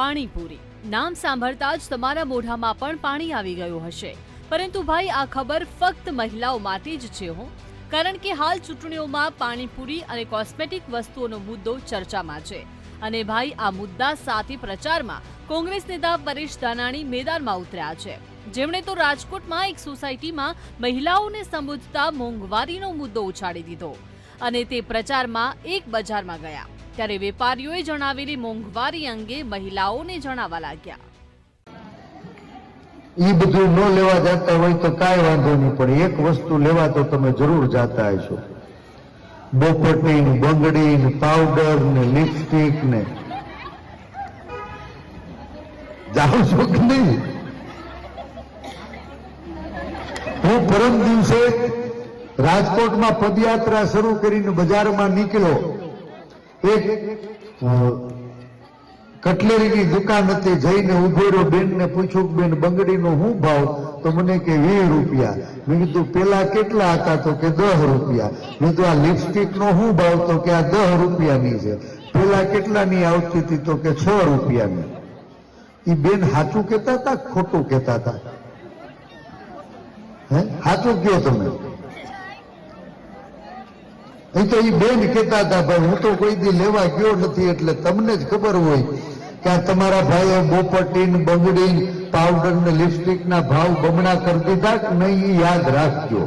પાણીપુરી નામ સાંભળતા જ તમારા મોઢામાં પણ પાણી આવી ગયું હશે. પરંતુ ભાઈ, આ ખબર ફક્ત મહિલાઓ માટે જ છે હો. કારણ કે હાલ ચૂંટણીઓમાં પાણીપુરી અને કોસ્મેટિક વસ્તુઓનો મુદ્દો ચર્ચામાં છે. અને ભાઈ, આ મુદ્દા સાથે પ્રચારમાં કોંગ્રેસ નેતા પરેશ ધાનાણી મેદાનમાં ઉતર્યા છે. જેમણે તો રાજકોટમાં એક સોસાયટીમાં મહિલાઓને સંબોધતા મોંઘવારીનો મુદ્દો ઉછાળી દીધો. અને તે પ્રચારમાં એક બજારમાં ગયા. ત્યારે વેપારીઓએ જણાવેલી મોંઘવારી અંગે મહિલાઓને જણાવવા લાગ્યા. એ બધું ન લેવા જતા હોય તો કાંઈ વાંધો નહીં, પણ એક વસ્તુ લેવા તો તમે જરૂર જાતા હશો. બોપટી બંગડી પાવડર ને લિપસ્ટિક ને. જાઓ છો કે નહીં? હું પરમ દિવસે રાજકોટમાં પદયાત્રા શરૂ કરીને બજારમાં નીકળ્યો. એક કટલેરીની દુકાન હતી, જઈને ઊભો રહ્યો, બેનને પૂછ્યું બેન, બંગડીનો શું ભાવ? તો મને કે, વીસ રૂપિયા. મેં કીધું, પેલા કેટલા હતા? તો કે, દસ રૂપિયા. મેં કીધું, આ લિપસ્ટિક નો શું ભાવ? તો કે, આ દસ રૂપિયાની છે. પેલા કેટલાની આવતી હતી? તો કે, છ રૂપિયાની. એ બેન સાચું કહેતા હતા ખોટું કહેતા હતા? હે? સાચું કયો તમે. એ તો એ બેન કહેતા હતા, ભાઈ, હું તો કોઈ દી લેવા ગયો નથી એટલે તમને જ ખબર હોય કે તમારા ભાઈએ બોપટી બંગડી પાવડર ને લિપસ્ટિક ના ભાવ બમણા કરી દીધા કે નહીં યાદ રાખજો.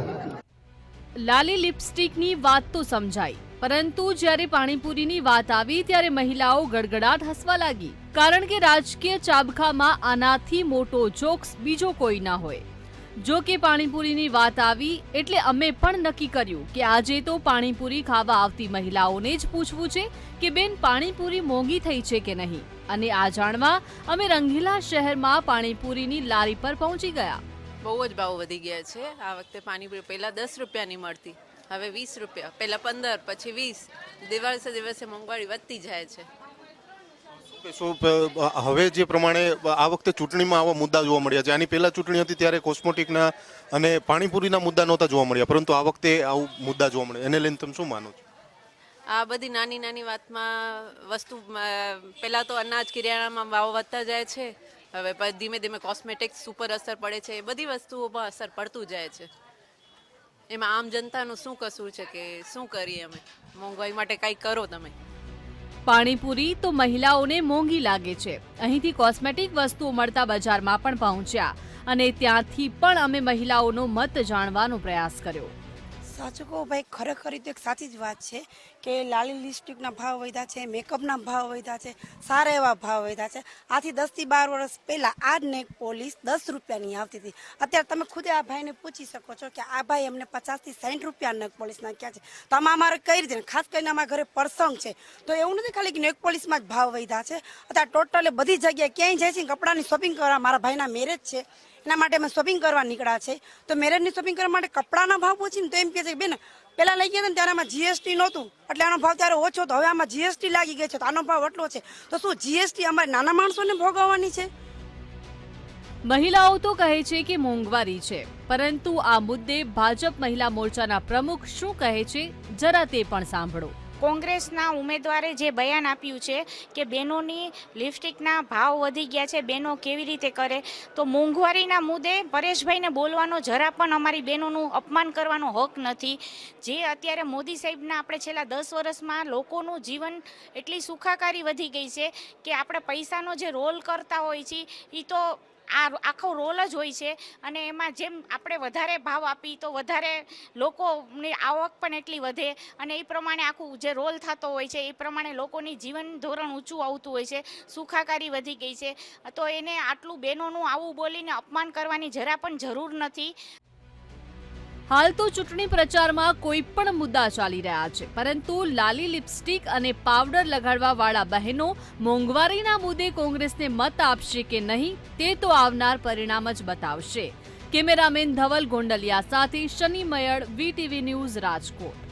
લાલી લિપસ્ટિકની વાત તો સમજાઈ, પરંતુ જ્યારે પાણીપુરીની વાત આવી ત્યારે મહિલાઓ ગડગડાટ હસવા લાગી, કારણ કે રાજકીય ચાબખામાં આનાથી મોટો જોક્સ બીજો કોઈ ના હોય. જો કે પાણીપુરીની વાત આવી, એટલે અમે પણ નક્કી કર્યું કે આજે તો પાણીપુરી ખાવા આવતી મહિલાઓને જ પૂછવું છે કે બેન પાણીપુરી મોંઘી થઈ છે કે નહીં? અને આ જાણવા અમે રંગીલા શહેરમાં પાણીપુરીની લારી પર પહોંચી ગયા. બહુ જ ભાવ વધી ગયા છે. આ વખતે પાણીપુરી પહેલાં દસ રૂપિયાની મળતી. હવે વીસ રૂપિયા, પહેલાં પંદર, પછી વીસ. દિવસે દિવસે મોંઘવારી વધતી જાય છે. કહેશો હવે જે પ્રમાણે આ વખતે ચૂંટણીમાં આવા મુદ્દા જોવા મળ્યા છે. આની પહેલા ચૂંટણી હતી ત્યારે કોસ્મેટિકના અને પાણીપુરીના મુદ્દા નહોતા જોવા મળ્યા. પરંતુ આ વખતે આવું મુદ્દા જોવા મળે એને લઈને તમે શું માનો છો? આ બધી નાની નાની વાતમાં વસ્તુ પહેલાં તો અનાજ કિરિયાણામાં ભાવ વધતા જાય છે. હવે ધીમે ધીમે કોસ્મેટિક્સ ઉપર અસર પડે છે. એ બધી વસ્તુઓમાં અસર પડતું જાય છે. એમાં આમ જનતાનું શું કશું છે કે શું કરીએ અમે? મોંઘવારી માટે કંઈક કરો તમે? પાણીપુરી તો મહિલાઓને મોંઘી લાગે છે. અહીંથી કોસ્મેટિક વસ્તુઓ મળતા બજારમાં પણ પહોંચ્યા અને ત્યાંથી પણ અમે મહિલાઓનો મત જાણવાનો પ્રયાસ કર્યો. સાચું કહું ભાઈ ખરેખર તો એક સાચી જ વાત છે કે લાલી લિપસ્ટિકના ભાવ વધ્યા છે મેકઅપના ભાવ વધ્યા છે, સારા એવા ભાવ વધ્યા છે. આથી દસથી બાર વર્ષ પહેલાં આ નેક પોલીસ દસ રૂપિયાની આવતી હતી. અત્યારે તમે ખુદે આ ભાઈને પૂછી શકો છો કે આ ભાઈ એમને પચાસથી સાઠ રૂપિયા નેક પોલીસ ક્યાં છે. તો આમાં અમારે કઈ રીતે? ખાસ કરીને અમારા ઘરે પ્રસંગ છે. તો એવું નથી ખાલી કે નેક પોલીસમાં જ ભાવ વધ્યા છે. અત્યારે ટોટલે બધી જગ્યાએ ક્યાંય જાય છે કપડાની શોપિંગ કરવા મારા ભાઈના મેરેજ છે. એના માટે અમે શોપિંગ કરવા નીકળ્યા છે. તો મેરેજની શોપિંગ કરવા માટે કપડાના ભાવ પૂછીને તો એમ કહે છે કે બેન, પહેલાં લઈ ગયા ને ત્યારે આમાં જીએસટી નહોતું. એટલે આનો ભાવ ત્યારે ઓછો હતો. હવે આમાં જીએસટી લાગી ગઈ છે. તો આનો ભાવ એટલો છે. તો શું જીએસટી અમારે નાના માણસોને ભોગવવાની છે? મહિલાઓ તો કહે છે કે મોંઘવારી છે. પરંતુ આ મુદ્દે ભાજપ મહિલા મોરચાના પ્રમુખ શું કહે છે? જરા તે પણ સાંભળો. કોંગ્રેસના ઉમેદવારે જે બયાન આપ્યું છે કે બહેનોની લિપસ્ટિકના ભાવ વધી ગયા છે બહેનો કેવી રીતે કરે? તો મોંઘવારીના મુદ્દે પરેશભાઈને બોલવાનો જરા પણ અમારી બહેનોનું અપમાન કરવાનો હક નથી. જે અત્યારે મોદી સાહેબના આપણે છેલ્લા દસ વર્ષમાં લોકોનું જીવન એટલી સુખાકારી વધી ગઈ છે કે આપણે પૈસાનો જે રોલ કરતા હોય છે એ તો આ આખો રોલ જ હોય છે. અને એમાં જેમ આપણે વધારે ભાવ આપી તો વધારે લોકોની આવક પણ એટલી વધે. અને એ પ્રમાણે આખું જે રોલ થતો હોય છે, એ પ્રમાણે લોકોની જીવન ધોરણ ઊંચું આવતું હોય છે, સુખાકારી વધી ગઈ છે. તો એને આટલું બહેનોનું આવું બોલીને અપમાન કરવાની જરા પણ જરૂર નથી. હાલ તો ચૂંટણી પ્રચારમાં કોઈ પણ મુદ્દા ચાલી રહ્યા છે, પરંતુ લાલી લિપસ્ટિક અને પાવડર લગાડવા વાળા બહેનો મોંઘવારીના મુદ્દે કોંગ્રેસને મત આપશે કે નહીં, તે તો આવનાર પરિણામ જ બતાવશે. કેમેરામેન ધવલ ગોંડલિયા સાથે શનિ મયળ વીટીવી ન્યૂઝ રાજકોટ.